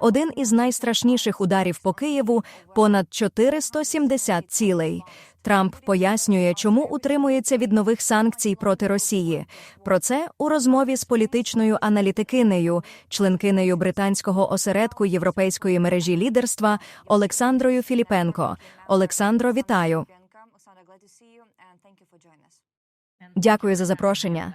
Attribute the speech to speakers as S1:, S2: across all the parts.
S1: один із найстрашніших ударів по Києву понад 470 цілей. Трамп пояснює, чому утримується від нових санкцій проти Росії. Про це у розмові з політичною аналітикинею, членкинею британського осередку європейської мережі лідерства Олександрою Філіпенко. Олександро, вітаю. Дякую за запрошення.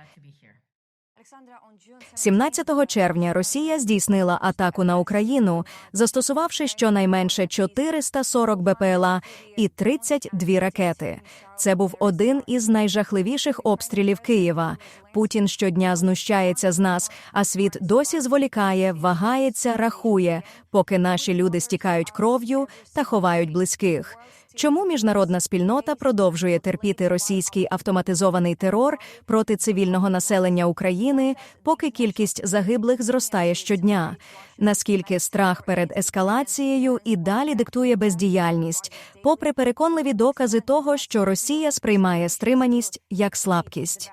S2: Alexandra, on June
S1: 17 червня Росія здійснила атаку на Україну, застосувавши щонайменше 440 БПЛА і 32 ракети. Це був один із найжахливіших обстрілів Києва. Путін щодня знущається з нас, а світ досі зволікає, вагається, рахує, поки наші люди стікають кров'ю та ховають близьких. Чому міжнародна спільнота продовжує терпіти російський автоматизований терор проти цивільного населення України, поки кількість загиблих зростає щодня? Наскільки страх перед ескалацією і далі диктує бездіяльність, попри переконливі докази того, що Росія сприймає стриманість як слабкість?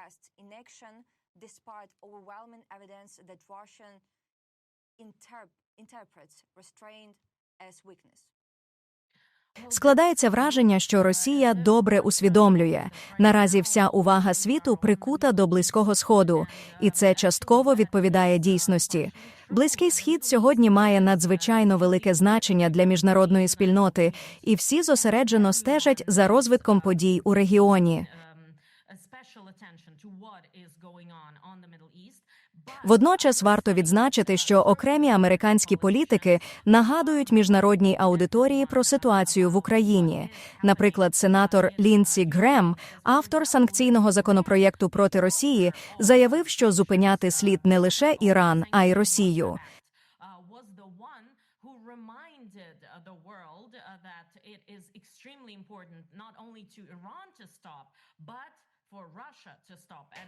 S1: Складається враження, що Росія добре усвідомлює. Наразі вся увага світу прикута до близького сходу, і це частково відповідає дійсності. Близький схід сьогодні має надзвичайно велике значення для міжнародної спільноти, і всі зосереджено стежать за розвитком подій у регіоні. Водночас варто відзначити, що окремі американські політики нагадують міжнародній аудиторії про ситуацію в Україні. Наприклад, сенатор Лінсі Грем, автор санкційного законопроєкту проти Росії, заявив, що зупиняти слід не лише Іран, а й Росію.
S3: but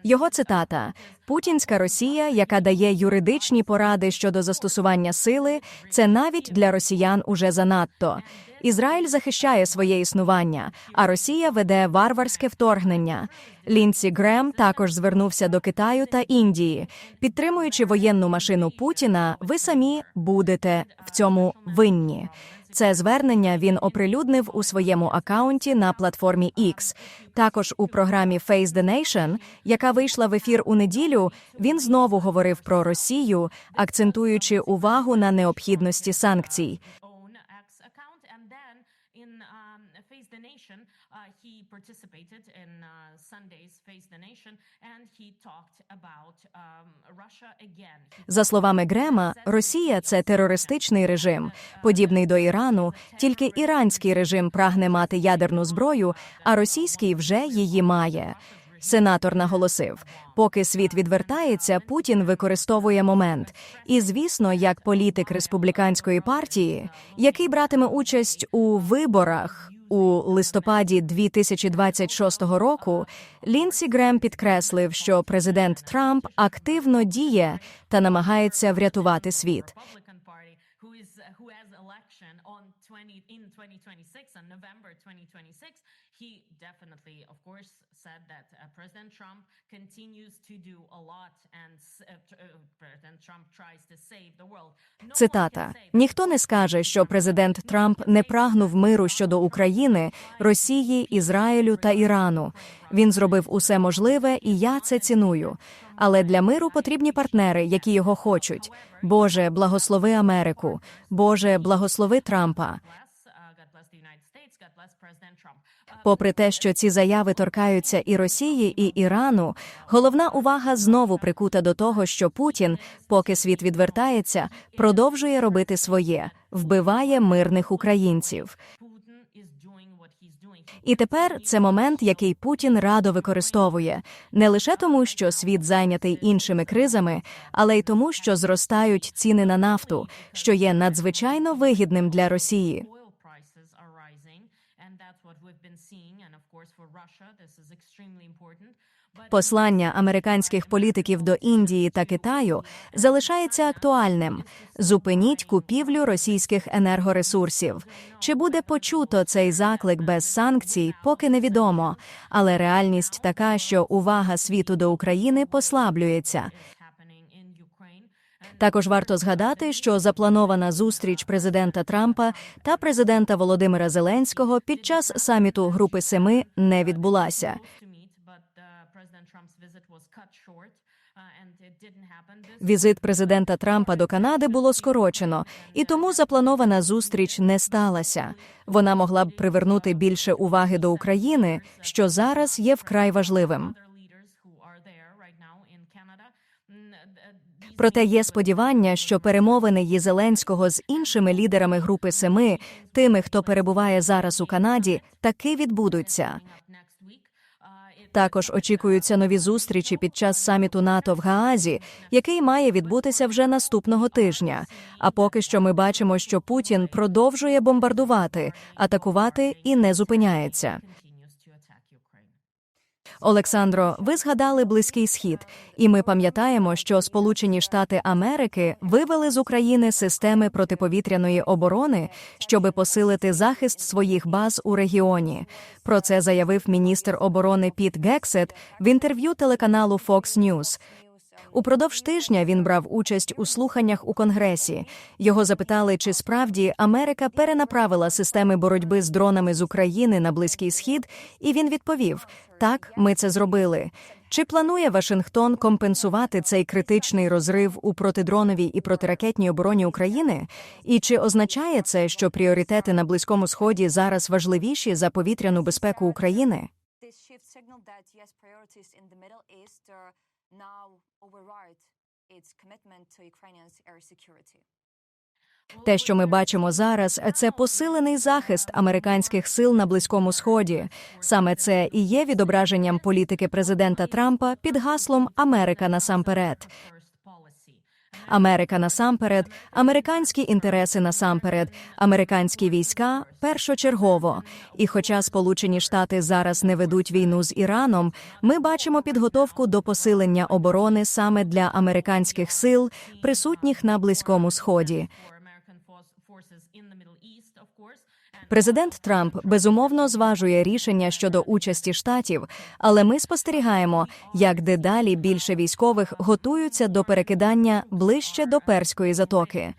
S1: Його цитата: Путінська Росія, яка дає юридичні поради щодо застосування сили, це навіть для росіян уже занадто. Ізраїль захищає своє існування, а Росія веде варварське вторгнення. Лінсі Грем також звернувся до Китаю та Індії. Підтримуючи воєнну машину Путіна, ви самі будете в цьому винні. Це звернення він оприлюднив у своєму акаунті на платформі X. Також у програмі Face the Nation, яка вийшла в ефір у неділю, він знову говорив про Росію, акцентуючи увагу на необхідності санкцій.
S3: own X account, and then in um, Face the Nation, uh, he participated in uh, Sunday's Face the Nation, and he talked about um, Russia again.
S1: За словами Грема, Росія це терористичний режим, подібний до Ірану. Тільки іранський режим прагне мати ядерну зброю, а російський вже її має. Сенатор наголосив, поки світ відвертається, Путін використовує момент. І, звісно, як політик республіканської партії, який братиме участь у виборах у листопаді 2026 року, Лінсі Грем підкреслив, що президент Трамп активно діє та намагається врятувати світ.
S3: Republican Party, who is who has election on 20 in 2026 on November 2026, he definitely, of course, said that uh, President Trump continues to do a lot, and uh, uh, President Trump tries to save the world.
S1: Цитата: ніхто не скаже, що президент Трамп не прагнув миру щодо України, Росії, Ізраїлю та Ірану. Він зробив усе можливе, і я це ціную. Але для миру потрібні партнери, які його хочуть. Боже, благослови Америку. Боже, благослови Трампа.
S3: bless, uh, God bless the United States, God bless President Trump. Uh,
S1: Попри те, що ці заяви торкаються і Росії, і Ірану, головна увага знову прикута до того, що Путін, поки світ відвертається, продовжує робити своє, вбиває мирних українців. І тепер це момент, який Путін радо використовує не лише тому, що світ зайнятий іншими кризами, але й тому, що зростають ціни на нафту, що є надзвичайно вигідним для Росії.
S3: Oil prices are rising, and that's what we've been seeing. And of course, for Russia, this is extremely important. But
S1: Послання американських політиків до Індії та Китаю залишається актуальним: зупиніть купівлю російських енергоресурсів. Чи буде почуто цей заклик без санкцій, поки невідомо. Але реальність така, що увага світу до України послаблюється. Також варто згадати, що запланована зустріч президента Трампа та президента Володимира Зеленського під час саміту Групи Семи не відбулася. Візит президента Трампа до Канади було скорочено, і тому запланована зустріч не сталася. Вона могла б привернути більше уваги до України, що зараз є вкрай важливим.
S3: other leaders who are there right now in Canada. mm, uh, these
S1: Проте є сподівання, що перемовини Ї Зеленського з іншими лідерами Групи Семи, тими, хто перебуває зараз у Канаді, таки відбудуться. Також очікуються нові зустрічі під час саміту НАТО в Гаазі, який має відбутися вже наступного тижня. А поки що ми бачимо, що Путін продовжує бомбардувати, атакувати і не зупиняється.
S3: continues to attack Ukraine.
S1: Олександро, ви згадали Близький Схід, і ми пам'ятаємо, що Сполучені Штати Америки вивели з України системи протиповітряної оборони, щоби посилити захист своїх баз у регіоні. Про це заявив міністр оборони Піт Гексет в інтерв'ю телеканалу Fox News. Упродовж тижня він брав участь у слуханнях у Конгресі. Його запитали, чи справді Америка перенаправила системи боротьби з дронами з України на Близький Схід, і він відповів: так, ми це зробили. Чи планує Вашингтон компенсувати цей критичний розрив у протидроновій і протиракетній обороні України? І чи означає це, що пріоритети на Близькому Сході зараз важливіші за повітряну безпеку України? Те, що ми бачимо зараз, це посилений захист американських сил на Близькому Сході. Саме це і є відображенням політики президента Трампа під гаслом Америка насамперед. Америка насамперед, американські інтереси насамперед, американські війська першочергово. І хоча Сполучені Штати зараз не ведуть війну з Іраном, ми бачимо підготовку до посилення оборони саме для американських сил, присутніх на Близькому Сході.
S3: For American force- forces in the Middle East, of course. And
S1: Президент Трамп безумовно зважує рішення щодо участі штатів, але ми спостерігаємо, як дедалі більше військових готуються до перекидання ближче до перської затоки.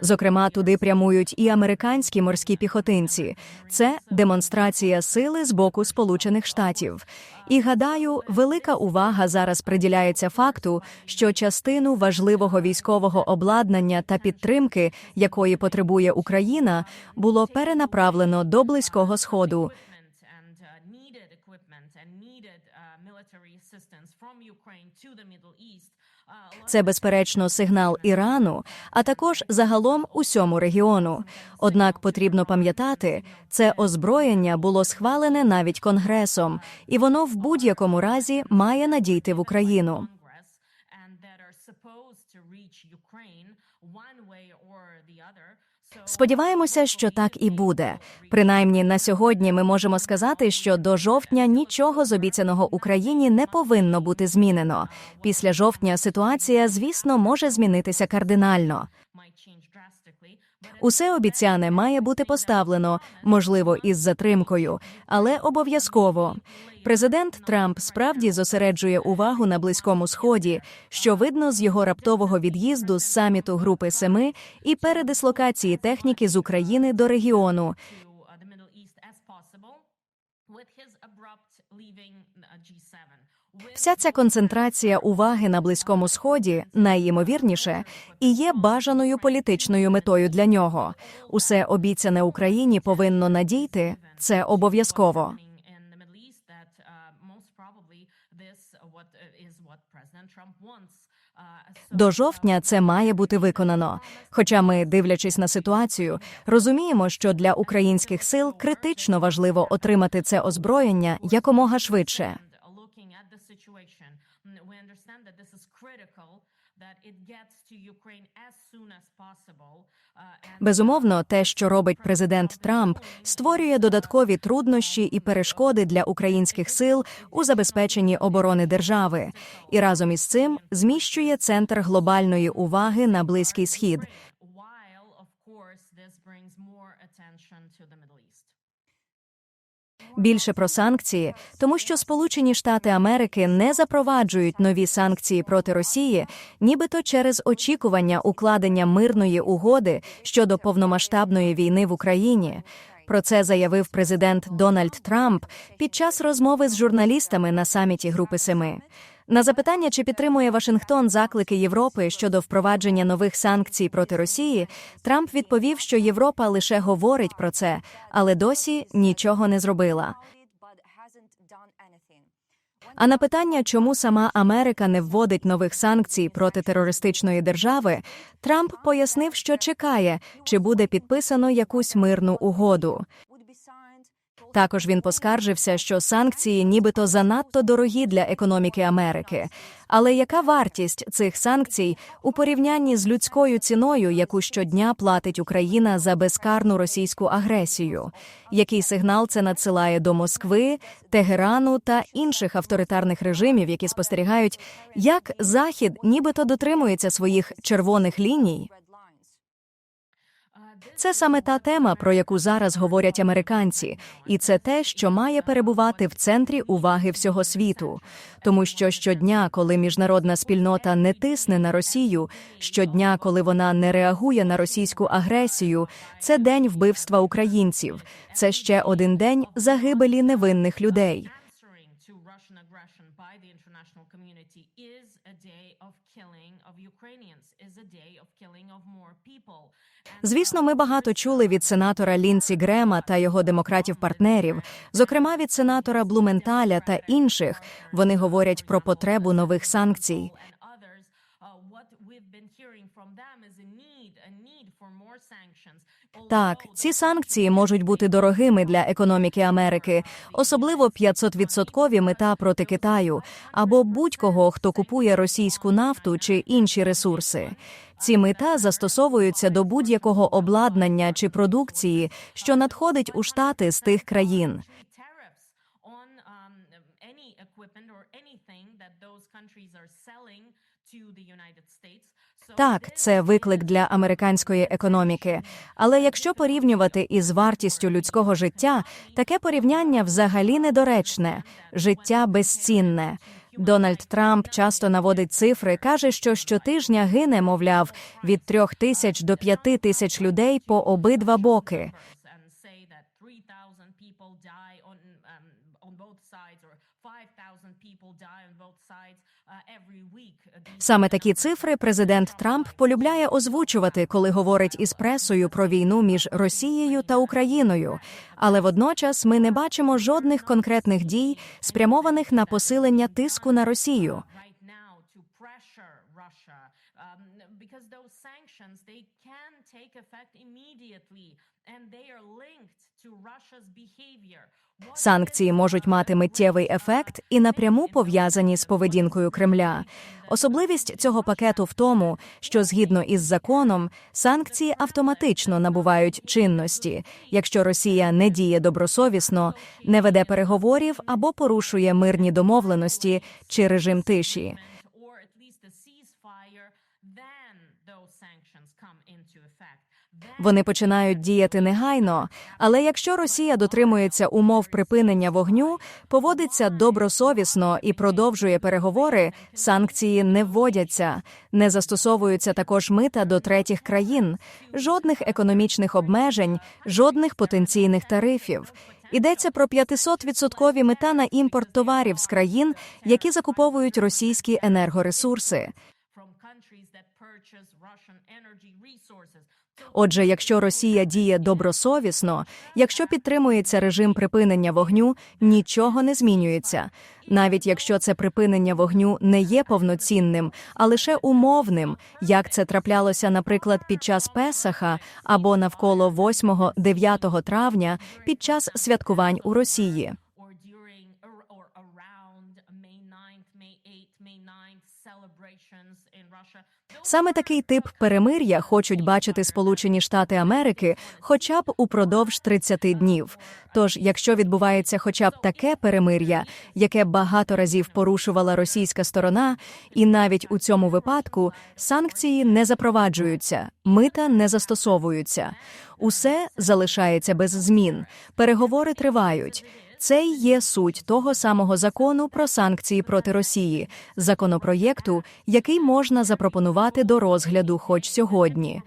S1: Зокрема, туди прямують і американські морські піхотинці. Це демонстрація сили з боку Сполучених Штатів. І гадаю, велика увага зараз приділяється факту, що частину важливого військового обладнання та підтримки, якої потребує Україна, було перенаправлено до близького сходу.
S3: uh, from Ukraine to the Middle East.
S1: Це безперечно сигнал Ірану, а також загалом усьому регіону. Однак потрібно пам'ятати, це озброєння було схвалене навіть Конгресом, і воно в будь-якому разі має надійти в Україну.
S3: One way or.
S1: Сподіваємося, що так і буде. Принаймні на сьогодні ми можемо сказати, що до жовтня нічого з обіцяного Україні не повинно бути змінено. Після жовтня ситуація, звісно, може змінитися кардинально. Усе обіцяне має бути поставлено, можливо, із затримкою, але обов'язково. Президент Трамп справді зосереджує увагу на близькому сході, що видно з його раптового від'їзду з саміту Групи Семи і передислокації техніки з України до регіону.
S3: with his abrupt leaving uh, G7.
S1: Вся ця концентрація уваги на близькому сході, найімовірніше, і є бажаною політичною метою для нього. Усе обіцяне Україні повинно надійти. Це обов'язково. До жовтня це має бути виконано. Хоча ми, дивлячись на ситуацію, розуміємо, що для українських сил критично важливо отримати це озброєння якомога швидше.
S3: and looking at the situation, mm, we understand that this is critical that it gets to Ukraine as soon as possible. Uh, and
S1: Безумовно, те, що робить президент Трамп, створює додаткові труднощі і перешкоди для українських сил у забезпеченні оборони держави, і разом із цим зміщує центр глобальної уваги на близький схід.
S3: while of course this brings more attention to the Middle East.
S1: Більше про санкції, тому що Сполучені Штати Америки не запроваджують нові санкції проти Росії, нібито через очікування укладення мирної угоди щодо повномасштабної війни в Україні. Про це заявив президент Дональд Трамп під час розмови з журналістами на саміті Групи Семи. На запитання, чи підтримує Вашингтон заклики Європи щодо впровадження нових санкцій проти Росії, Трамп відповів, що Європа лише говорить про це, але досі нічого не зробила. А на питання, чому сама Америка не вводить нових санкцій проти терористичної держави, Трамп пояснив, що чекає, чи буде підписано якусь мирну угоду. Також він поскаржився, що санкції нібито занадто дорогі для економіки Америки. Але яка вартість цих санкцій у порівнянні з людською ціною, яку щодня платить Україна за безкарну російську агресію? Який сигнал це надсилає до Москви, Тегерану та інших авторитарних режимів, які спостерігають, як Захід нібито дотримується своїх червоних ліній? Це саме та тема, про яку зараз говорять американці, і це те, що має перебувати в центрі уваги всього світу. Тому що щодня, коли міжнародна спільнота не тисне на Росію, щодня, коли вона не реагує на російську агресію, це день вбивства українців. Це ще один день загибелі невинних людей.
S3: answering to Russian aggression by the international community is a day of killing of Ukrainians, is a day of killing of more people.
S1: Звісно, ми багато чули від сенатора Лінсі Грема та його демократів-партнерів, зокрема від сенатора Блументаля та інших. Вони говорять про потребу нових санкцій.
S3: and others, uh, what we've been hearing from them is a need, a need for more sanctions.
S1: Так, ці санкції можуть бути дорогими для економіки Америки, особливо 500-відсоткові мета проти Китаю або будь-кого, хто купує російську нафту чи інші ресурси. Ці мета застосовуються до будь-якого обладнання чи продукції, що надходить у штати з тих країн.
S3: on um,
S1: Так, це виклик для американської економіки. Але якщо порівнювати із вартістю людського життя, таке порівняння взагалі недоречне. Життя безцінне. Дональд Трамп часто наводить цифри, каже, що щотижня гине, мовляв, від трьох тисяч до п'яти тисяч людей по обидва боки.
S3: and say that 3,000 people die on um, on both sides or 5,000 people die on both sides uh, every week. Uh, these
S1: Саме такі цифри президент Трамп полюбляє озвучувати, коли говорить із пресою про війну між Росією та Україною. Але водночас ми не бачимо жодних конкретних дій, спрямованих на посилення тиску на Росію.
S3: because those sanctions they can take effect immediately
S1: Санкції можуть мати миттєвий ефект і напряму пов'язані з поведінкою Кремля. Особливість цього пакету в тому, що згідно із законом санкції автоматично набувають чинності, якщо Росія не діє добросовісно, не веде переговорів або порушує мирні домовленості чи режим тиші.
S3: or at least a ceasefire, then those sanctions come into effect. Then
S1: Вони починають діяти негайно, але якщо Росія дотримується умов припинення вогню, поводиться добросовісно і продовжує переговори, санкції не вводяться, не застосовуються також мита до третіх країн, жодних економічних обмежень, жодних потенційних тарифів. Йдеться про 500-відсоткові мета на імпорт товарів з країн, які закуповують російські енергоресурси. Отже, якщо Росія діє добросовісно, якщо підтримується режим припинення вогню, нічого не змінюється. Навіть якщо це припинення вогню не є повноцінним, а лише умовним, як це траплялося, наприклад, під час Песаха або навколо 8-9 травня під час святкувань у Росії.
S3: or during or, or around May 9th, May 8th, May 9th celebrations in Russia. Those
S1: Саме такий тип перемир'я хочуть бачити Сполучені Штати Америки хоча б упродовж 30 днів. Тож, якщо відбувається хоча б таке перемир'я, яке багато разів порушувала російська сторона, і навіть у цьому випадку санкції не запроваджуються, мита не застосовуються. Усе залишається без змін. Переговори тривають. Це й є суть того самого закону про санкції проти Росії, законопроєкту, який можна запропонувати до розгляду хоч сьогодні.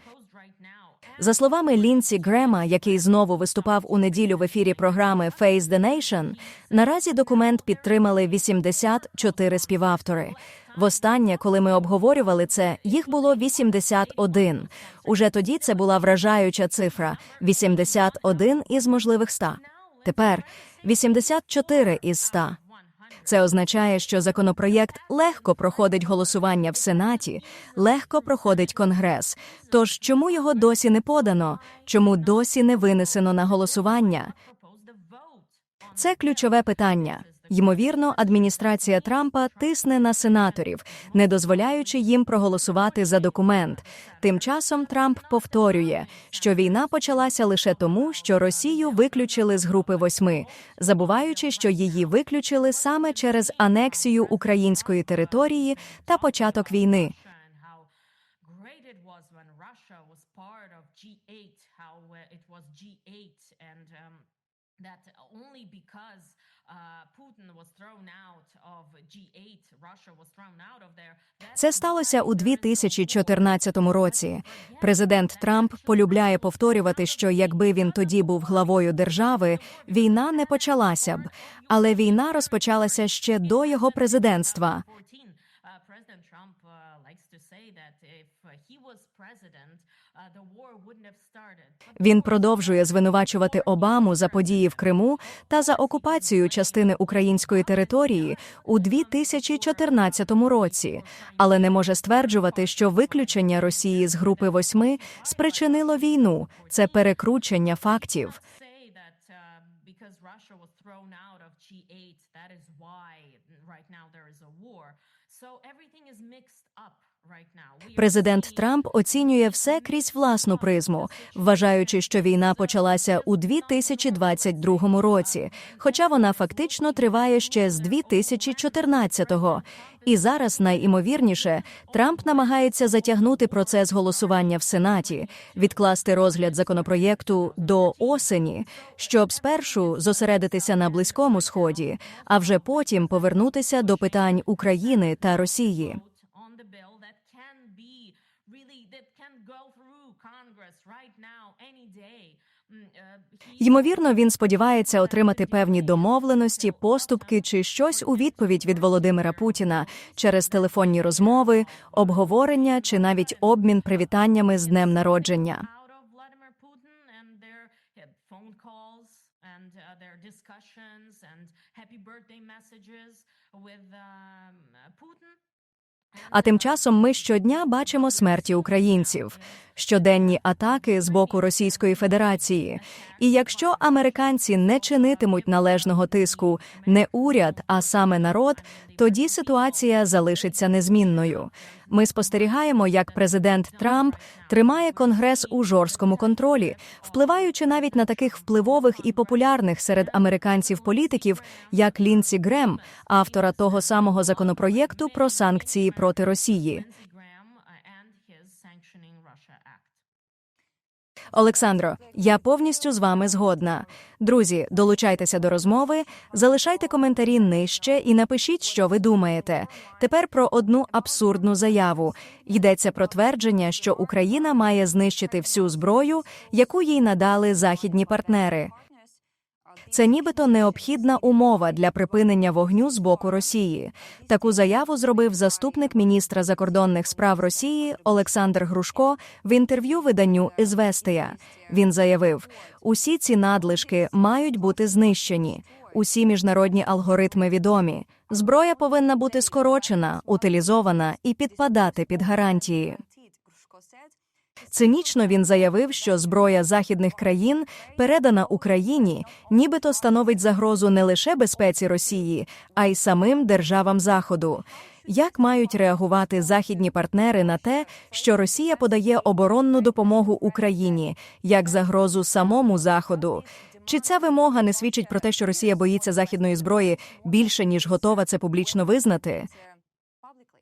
S1: За словами Лінсі Грема, який знову виступав у неділю в ефірі програми Face the Nation, наразі документ підтримали 84 співавтори. Востаннє, коли ми обговорювали це, їх було 81. Уже тоді це була вражаюча цифра 81 із можливих 100. Тепер 84 із 100. Це означає, що законопроєкт легко проходить голосування в Сенаті, легко проходить Конгрес. Тож чому його досі не подано? Чому досі не винесено на голосування? Це ключове питання. Ймовірно, адміністрація Трампа тисне на сенаторів, не дозволяючи їм проголосувати за документ. Тим часом Трамп повторює, що війна почалася лише тому, що Росію виключили з групи восьми, забуваючи, що її виключили саме через анексію української території та початок війни.
S3: Russia was part of G8, how uh, it was G8, and um, that only because uh, Putin was thrown out of G8, Russia was thrown out of there.
S1: Це сталося у 2014 році. Президент Трамп полюбляє повторювати, що якби він тоді був главою держави, війна не почалася б. Але війна розпочалася ще до його президентства.
S3: 14. Uh, Uh, uh, uh,
S1: Він продовжує звинувачувати Обаму за події в Криму та за окупацію частини української території у 2014 році, але не може стверджувати, що виключення Росії з групи восьми спричинило війну. Це перекручення фактів.
S3: because Russia was thrown out of G8, that is why right now there is a war. So everything is mixed up
S1: Президент Трамп оцінює все крізь власну призму, вважаючи, що війна почалася у 2022 році, хоча вона фактично триває ще з 2014-го. І зараз найімовірніше Трамп намагається затягнути процес голосування в Сенаті, відкласти розгляд законопроєкту до осені, щоб спершу зосередитися на близькому сході, а вже потім повернутися до питань України та Росії.
S3: vote on the bill that can be really that can go through Congress right now any day. Mm, uh, he-
S1: Ймовірно, він сподівається отримати певні домовленості, поступки чи щось у відповідь від Володимира Путіна через телефонні розмови, обговорення чи навіть обмін привітаннями з днем народження. А тим часом ми щодня бачимо смерті українців, щоденні атаки з боку Російської Федерації. І якщо американці не чинитимуть належного тиску не уряд, а саме народ, тоді ситуація залишиться незмінною. Ми спостерігаємо, як президент Трамп тримає конгрес у жорсткому контролі, впливаючи навіть на таких впливових і популярних серед американців політиків, як Лінсі Грем, автора того самого законопроєкту про санкції проти Росії.
S3: Lindsey Graham uh, and his Sanctioning Russia Act.
S1: Олександро, я повністю з вами згодна. Друзі, долучайтеся до розмови, залишайте коментарі нижче і напишіть, що ви думаєте. Тепер про одну абсурдну заяву. Йдеться про твердження, що Україна має знищити всю зброю, яку їй надали західні партнери. Це нібито необхідна умова для припинення вогню з боку Росії. Таку заяву зробив заступник міністра закордонних справ Росії Олександр Грушко в інтерв'ю виданню «Ізвестия». Він заявив: усі ці надлишки мають бути знищені. Усі міжнародні алгоритми відомі. Зброя повинна бути скорочена, утилізована і підпадати під гарантії. Цинічно він заявив, що зброя західних країн, передана Україні, нібито становить загрозу не лише безпеці Росії, а й самим державам Заходу. Як мають реагувати західні партнери на те, що Росія подає оборонну допомогу Україні як загрозу самому Заходу? Чи ця вимога не свідчить про те, що Росія боїться західної зброї більше ніж готова це публічно визнати?
S2: uh, publicly.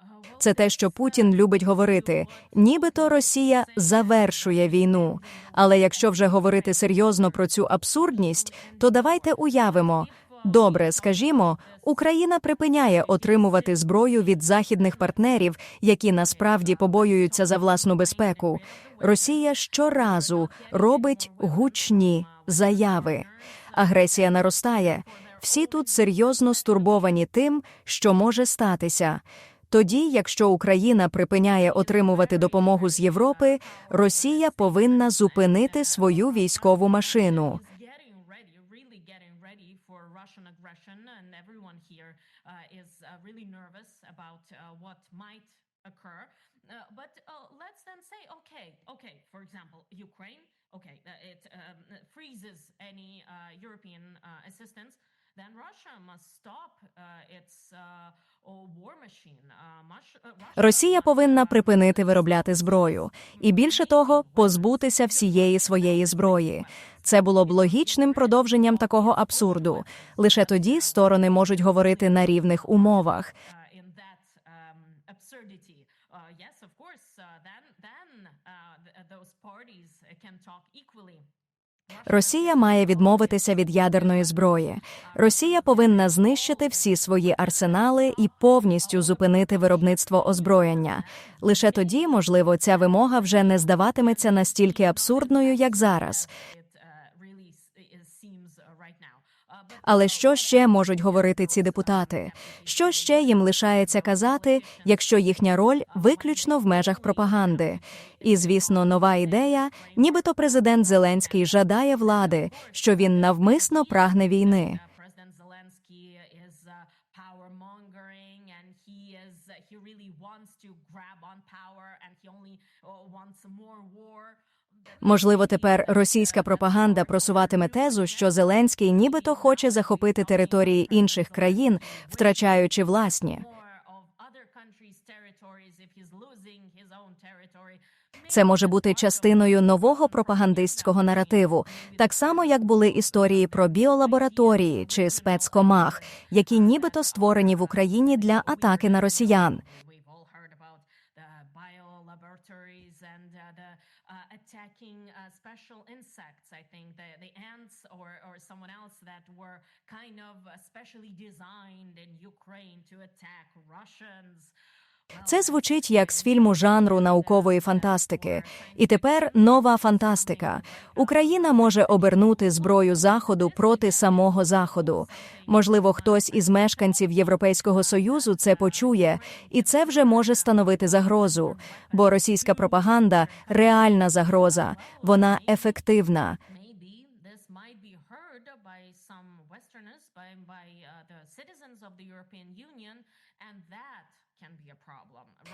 S3: Uh, well,
S1: це те, що Путін любить говорити, нібито Росія завершує війну. Але якщо вже говорити серйозно про цю абсурдність, то давайте уявимо. Добре, скажімо, Україна припиняє отримувати зброю від західних партнерів, які насправді побоюються за власну безпеку. Росія щоразу робить гучні заяви. Агресія наростає. Всі тут серйозно стурбовані тим, що може статися. Тоді, якщо Україна припиняє отримувати допомогу з Європи, Росія повинна зупинити свою військову машину.
S3: uh, uh, uh. Uh, uh, example, Ukraine, okay, uh, it um, freezes any uh, European uh, assistance. Then Russia must stop uh, its uh, war machine. Uh, Russia
S1: Росія повинна припинити виробляти зброю і більше того, позбутися всієї своєї зброї. Це було б логічним продовженням такого абсурду. Лише тоді сторони можуть говорити на рівних умовах.
S3: um, yes, of course. Then, then those parties can talk equally.
S1: Росія має відмовитися від ядерної зброї. Росія повинна знищити всі свої арсенали і повністю зупинити виробництво озброєння. Лише тоді, можливо, ця вимога вже не здаватиметься настільки абсурдною, як зараз.
S3: It uh, really s- it seems uh, right now. Uh, but
S1: Але що ще можуть говорити ці депутати? Що ще їм лишається казати, якщо їхня роль виключно в межах пропаганди? І, звісно, нова ідея, нібито президент Зеленський жадає влади, що він навмисно прагне війни.
S3: uh, uh, he really wants to grab on power, and he only uh, wants more war.
S1: Можливо, тепер російська пропаганда просуватиме тезу, що Зеленський нібито хоче захопити території інших країн, втрачаючи власні. Це може бути частиною нового пропагандистського наративу, так само як були історії про біолабораторії чи спецкомах, які нібито створені в Україні для атаки на росіян.
S3: Special insects. I think the, the ants or, or someone else that were kind of specially designed in Ukraine to attack Russians.
S1: Це звучить як з фільму жанру наукової фантастики. І тепер нова фантастика. Україна може обернути зброю заходу проти самого заходу. Можливо, хтось із мешканців Європейського союзу це почує, і це вже може становити загрозу. Бо російська пропаганда реальна загроза, вона ефективна.
S3: By uh, the citizens of the European Union, and that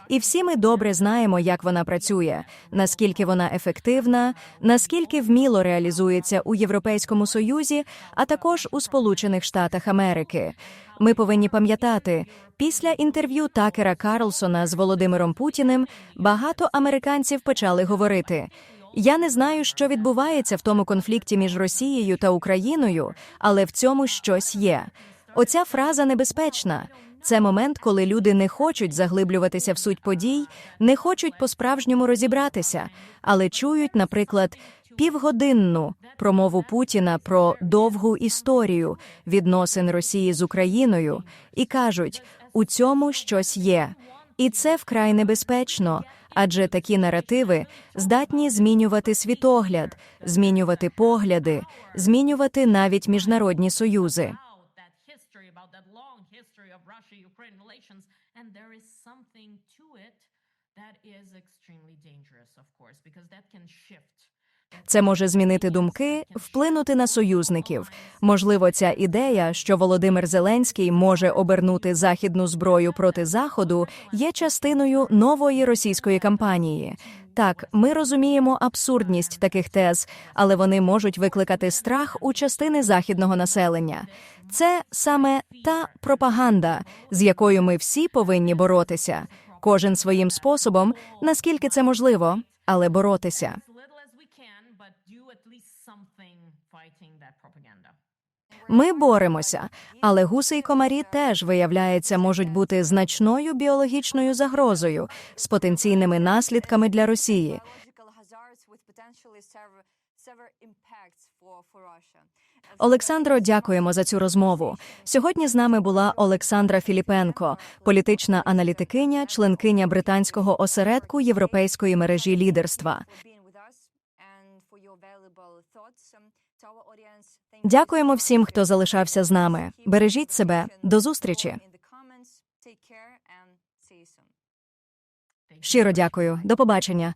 S1: І всі ми добре знаємо, як вона працює, наскільки вона ефективна, наскільки вміло реалізується у Європейському Союзі, а також у Сполучених Штатах Америки. Ми повинні пам'ятати, після інтерв'ю Такера Карлсона з Володимиром Путіним багато американців почали говорити. Я не знаю, що відбувається в тому конфлікті між Росією та Україною, але в цьому щось є. Оця фраза небезпечна. Це момент, коли люди не хочуть заглиблюватися в суть подій, не хочуть по-справжньому розібратися, але чують, наприклад, півгодинну промову Путіна про довгу історію відносин Росії з Україною і кажуть, у цьому щось є. І це вкрай небезпечно, адже такі наративи здатні змінювати світогляд, змінювати погляди, змінювати навіть міжнародні союзи.
S3: History of Russia-Ukraine relations, and there is something to it that is extremely dangerous, of course, because that can shift.
S1: Це може змінити думки, вплинути на союзників. Можливо, ця ідея, що Володимир Зеленський може обернути західну зброю проти заходу, є частиною нової російської кампанії. Так, ми розуміємо абсурдність таких тез, але вони можуть викликати страх у частини західного населення. Це саме та пропаганда, з якою ми всі повинні боротися, кожен своїм способом, наскільки це можливо, але боротися. Ми боремося, але гуси й комарі теж, виявляється, можуть бути значною біологічною загрозою з потенційними наслідками для Росії. Олександро, дякуємо за цю розмову. Сьогодні з нами була Олександра Філіпенко, політична аналітикиня, членкиня британського осередку Європейської мережі лідерства.
S2: Um,
S1: Дякуємо всім, хто залишався з нами. Бережіть себе. До зустрічі. Щиро дякую. До побачення.